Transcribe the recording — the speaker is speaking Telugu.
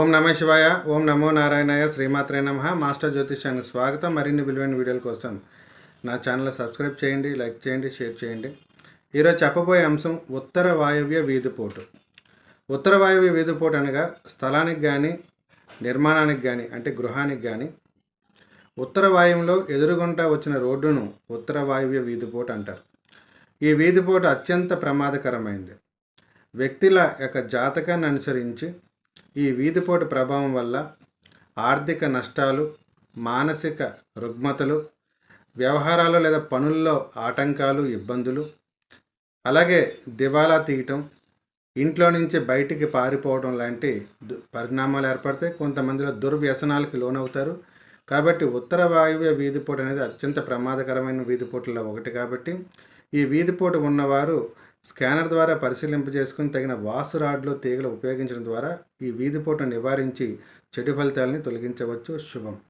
ఓం నమ శివాయ ఓం నమో నారాయణాయ శ్రీమాత్రే నమ. మాస్టర్ జ్యోతిష్యానికి స్వాగతం. మరిన్ని విలువైన వీడియోల కోసం నా ఛానల్ సబ్స్క్రైబ్ చేయండి లైక్ చేయండి షేర్ చేయండి. ఈరోజు చెప్పబోయే అంశం ఉత్తర వాయువ్య వీధిపోటు. ఉత్తర వాయువ్య వీధిపోటు అనగా స్థలానికి కానీ నిర్మాణానికి కానీ అంటే గృహానికి కానీ ఉత్తర వాయువులో ఎదురుగుంటా వచ్చిన రోడ్డును ఉత్తర వాయువ్య వీధిపోటు అంటారు. ఈ వీధిపోటు అత్యంత ప్రమాదకరమైంది. వ్యక్తుల యొక్క జాతకాన్ని అనుసరించి ఈ వీధిపోటు ప్రభావం వల్ల ఆర్థిక నష్టాలు మానసిక రుగ్మతలు వ్యవహారాలు లేదా పనుల్లో ఆటంకాలు ఇబ్బందులు అలాగే దివాలా తీయటం ఇంట్లో నుంచి బయటికి పారిపోవడం లాంటి దు- పరిణామాలు ఏర్పడతాయి కొంతమందిలో దుర్వ్యసనాలకి లోనవుతారు. కాబట్టి ఉత్తర వాయువ్య వీధిపోటు అనేది అత్యంత ప్రమాదకరమైన వీధిపోటుల్లో ఒకటి కాబట్టి ఈ వీధిపోటు ఉన్నవారు స్కానర్ ద్వారా పరిశీలింపజేసుకుని తగిన వాసు రాడ్లు తీగలు ఉపయోగించడం ద్వారా ఈ వీధిపోటును నివారించి చెడు ఫలితాలని తొలగించవచ్చు. శుభం.